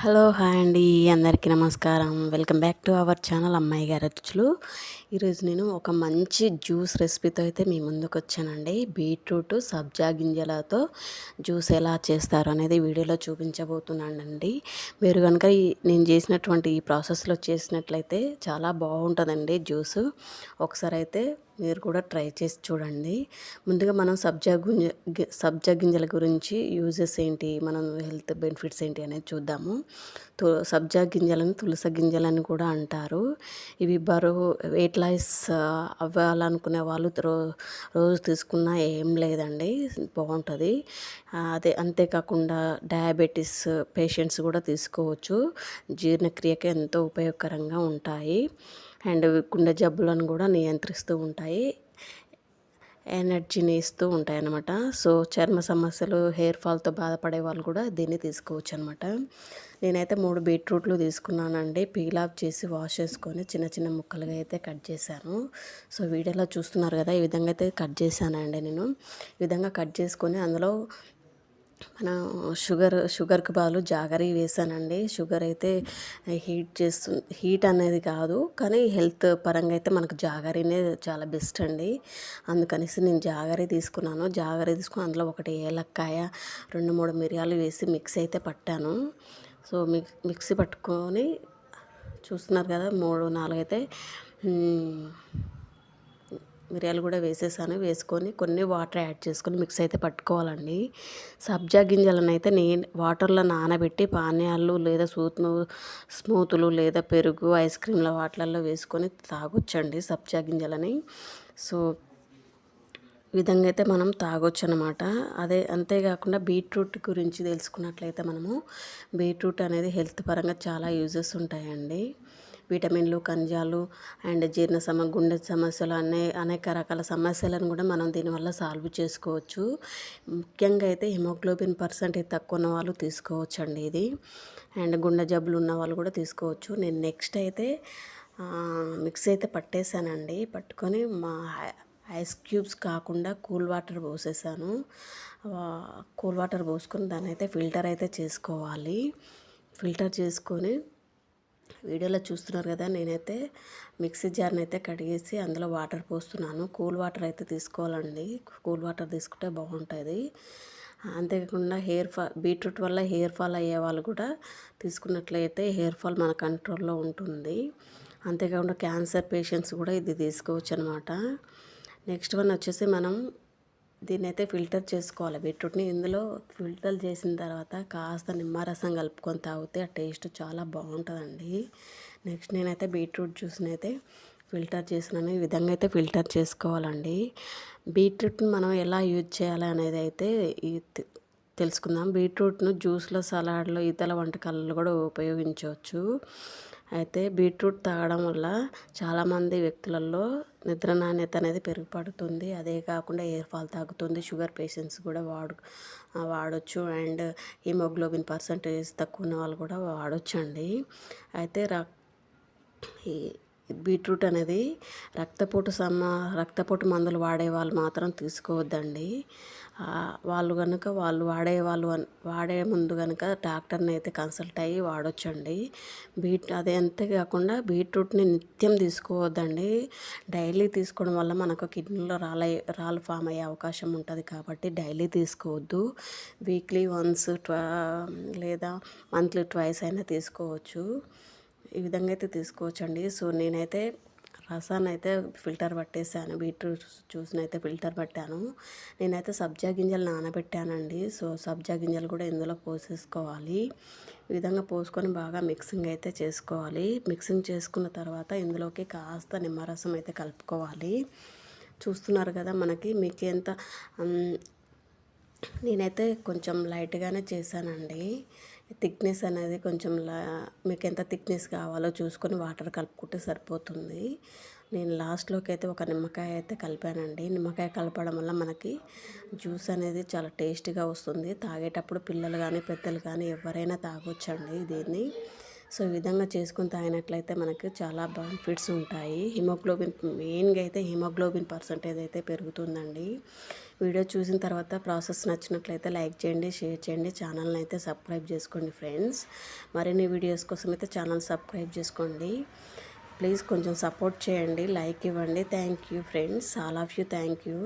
Hello hi అండి అందరికీ నమస్కారం. Welcome back to our channel అమ్మాయి గారి రుచులు ఈరోజు నేను ఒక మంచి జ్యూస్ రెసిపీతో అయితే మీ ముందుకు వచ్చానండి. బీట్రూట్ సబ్జా గింజలతో జ్యూస్ ఎలా చేస్తారు అనేది వీడియోలో చూపించబోతున్నానండి. మీరు కనుక నేను చేసినటువంటి ఈ ప్రాసెస్లో చేసినట్లయితే చాలా బాగుంటుందండి జ్యూస్. ఒకసారి అయితే మీరు కూడా ట్రై చేసి చూడండి. ముందుగా మనం సబ్జా గుంజ సబ్జా గింజల గురించి యూజెస్ ఏంటి మనం హెల్త్ బెనిఫిట్స్ ఏంటి అనేది చూద్దాము. తు సబ్జా గింజలను తులస గింజలని కూడా అంటారు. ఇవి బరువు వెయిట్ లాస్ అవ్వాలనుకునే వాళ్ళు రో రోజు తీసుకున్నా ఏం లేదండి బాగుంటుంది. అదే అంతేకాకుండా డయాబెటీస్ పేషెంట్స్ కూడా తీసుకోవచ్చు. జీర్ణక్రియకి ఎంతో ఉపయోగకరంగా ఉంటాయి. అండ్ గుండె జబ్బులను కూడా నియంత్రిస్తూ ఉంటాయి. ఎనర్జీని ఇస్తూ ఉంటాయి అన్నమాట సో చర్మ సమస్యలు హెయిర్ ఫాల్తో బాధపడే వాళ్ళు కూడా దీన్ని తీసుకోవచ్చు అనమాట నేనైతే మూడు బీట్రూట్లు తీసుకున్నానండి. పీల్ ఆఫ్ చేసి వాష్ చేసుకొని చిన్న చిన్న ముక్కలుగా అయితే కట్ చేశాను. సో వీడియోలో చూస్తున్నారు కదా ఈ విధంగా అయితే కట్ చేశానండి నేను. ఈ విధంగా కట్ చేసుకొని అందులో మన షుగర్ షుగర్కి బదులు జాగరీ వేసానండి. షుగర్ అయితే హీట్ చేస్తు హీట్ అనేది కాదు కానీ హెల్త్ పరంగా అయితే మనకు జాగరీనే చాలా బెస్ట్ అండి. అందుకనేసి నేను జాగరీ తీసుకున్నాను. జాగరీ తీసుకుని అందులో ఒకటి ఏలక్కాయ రెండు మూడు మిరియాలు వేసి మిక్సీ అయితే పట్టాను. సో మిక్ మిక్సీ పట్టుకొని చూస్తున్నారు కదా మూడు నాలుగు అయితే మిరియాలు కూడా వేసేసాను. వేసుకొని కొన్ని వాటర్ యాడ్ చేసుకొని మిక్స్ అయితే పట్టుకోవాలండి. సబ్జా గింజలను అయితే నేను వాటర్లో నానబెట్టి పానీయాలు లేదా సూత్ను స్మూతులు లేదా పెరుగు ఐస్ క్రీమ్ల వాటిలలో వేసుకొని తాగొచ్చండి సబ్జా గింజలని. సో విధంగా అయితే మనం తాగొచ్చు అనమాట అదే అంతేకాకుండా బీట్రూట్ గురించి తెలుసుకున్నట్లయితే మనము బీట్రూట్ అనేది హెల్త్ పరంగా చాలా యూజెస్ ఉంటాయండి. విటమిన్లు ఖనిజాలు అండ్ జీర్ణ సమ గుండె సమస్యలు అనే అనేక రకాల సమస్యలను కూడా మనం దీనివల్ల సాల్వ్ చేసుకోవచ్చు. ముఖ్యంగా అయితే హిమోగ్లోబిన్ పర్సెంటేజ్ తక్కువ ఉన్న వాళ్ళు తీసుకోవచ్చు అండి ఇది. అండ్ గుండె జబ్బులు ఉన్న వాళ్ళు కూడా తీసుకోవచ్చు. నేను నెక్స్ట్ అయితే మిక్స్ అయితే పట్టేశానండి. పట్టుకొని మా ఐస్ క్యూబ్స్ కాకుండా కూల్ వాటర్ పోసేసాను. కూల్ వాటర్ పోసుకొని దాన్ని అయితే ఫిల్టర్ అయితే చేసుకోవాలి. ఫిల్టర్ చేసుకొని వీడియోలో చూస్తున్నారు కదా నేనైతే మిక్సీ జార్ని అయితే కడిగేసి అందులో వాటర్ పోస్తున్నాను. కూల్ వాటర్ అయితే తీసుకోవాలండి. కూల్ వాటర్ తీసుకుంటే బాగుంటుంది. అంతేకాకుండా హెయిర్ ఫాల్ బీట్రూట్ వల్ల హెయిర్ ఫాల్ అయ్యే వాళ్ళు కూడా తీసుకున్నట్లయితే హెయిర్ ఫాల్ మన కంట్రోల్లో ఉంటుంది. అంతేకాకుండా క్యాన్సర్ పేషెంట్స్ కూడా ఇది తీసుకోవచ్చు అనమాట నెక్స్ట్ వన్ వచ్చేసి మనం దీన్ని అయితే ఫిల్టర్ చేసుకోవాలి. బీట్రూట్ని ఇందులో ఫిల్టర్ చేసిన తర్వాత కాస్త నిమ్మరసం కలుపుకొని తాగితే ఆ టేస్ట్ చాలా బాగుంటుందండి. నెక్స్ట్ నేనైతే బీట్రూట్ జ్యూస్ని అయితే ఫిల్టర్ చేసినాను. ఈ విధంగా అయితే ఫిల్టర్ చేసుకోవాలండి. బీట్రూట్ని మనం ఎలా యూజ్ చేయాలి అనేది అయితే ఈ తెలుసుకుందాం. బీట్రూట్ను జ్యూస్లో సలాడ్లో ఇతర వంటకాలలో కూడా ఉపయోగించవచ్చు. అయితే బీట్రూట్ తాగడం వల్ల చాలామంది వ్యక్తులలో నిద్ర నాణ్యత అనేది పెరుగుపడుతుంది. అదే కాకుండా ఎయిర్ ఫాల్ తగ్గుతుంది షుగర్ పేషెంట్స్ కూడా వాడు వాడచ్చు. అండ్ హిమోగ్లోబిన్ పర్సంటేజ్ తక్కువ ఉన్న వాళ్ళు కూడా వాడచ్చు అండి అయితే రా బీట్రూట్ అనేది రక్తపోటు సమ రక్తపోటు మందులు వాడే వాళ్ళు మాత్రం తీసుకోవద్దండి. వాళ్ళు కనుక వాళ్ళు వాడే వాళ్ళు వాడే ముందు కనుక డాక్టర్ని అయితే కన్సల్ట్ అయ్యి వాడొచ్చండి. బీట్ అదే అంతేకాకుండా బీట్రూట్ని నిత్యం తీసుకోవద్దండి. డైలీ తీసుకోవడం వల్ల మనకు కిడ్నీలో రాలే రాళ్ళు ఫామ్ అయ్యే అవకాశం ఉంటుంది కాబట్టి డైలీ తీసుకోవద్దు. వీక్లీ వన్స్ ట్వ లేదా మంత్లీ ట్వైస్ అయినా తీసుకోవచ్చు. ఈ విధంగా అయితే తీసుకోవచ్చండి. సో నేనైతే రసాన్ని అయితే ఫిల్టర్ పట్టేసాను. బీట్రూట్ జ్యూస్ని అయితే ఫిల్టర్ పట్టాను. నేనైతే సబ్జా గింజలు నానబెట్టానండి. సో సబ్జా గింజలు కూడా ఇందులో పోసేసుకోవాలి. ఈ విధంగా పోసుకొని బాగా మిక్సింగ్ అయితే చేసుకోవాలి. మిక్సింగ్ చేసుకున్న తర్వాత ఇందులోకి కాస్త నిమ్మరసం అయితే కలుపుకోవాలి. చూస్తున్నారు కదా మనకి మీకు ఎంత నేనైతే కొంచెం లైట్గానే చేశానండి. థిక్నెస్ అనేది కొంచెం లా మీకు ఎంత థిక్నెస్ కావాలో చూసుకొని వాటర్ కలుపుకుంటే సరిపోతుంది. నేను లాస్ట్లోకి అయితే ఒక నిమ్మకాయ అయితే కలిపానండి. నిమ్మకాయ కలపడం వల్ల మనకి జ్యూస్ అనేది చాలా టేస్టీగా వస్తుంది. తాగేటప్పుడు పిల్లలు కానీ పెద్దలు కానీ ఎవరైనా తాగొచ్చండి దీన్ని సో ఈ విధంగా చేసుకుని తాగినట్లయితే మనకు చాలా బెనిఫిట్స్ ఉంటాయి. హిమోగ్లోబిన్ మెయిన్గా అయితే హిమోగ్లోబిన్ పర్సంటేజ్ అయితే పెరుగుతుందండి. వీడియో చూసిన తర్వాత ప్రాసెస్ నచ్చినట్లయితే లైక్ చేయండి షేర్ చేయండి ఛానల్ని అయితే సబ్స్క్రైబ్ చేసుకోండి ఫ్రెండ్స్. మరిన్ని వీడియోస్ కోసం అయితే ఛానల్ సబ్స్క్రైబ్ చేసుకోండి. ప్లీజ్ కొంచెం సపోర్ట్ చేయండి లైక్ ఇవ్వండి. Thank you friends. All of you. Thank you.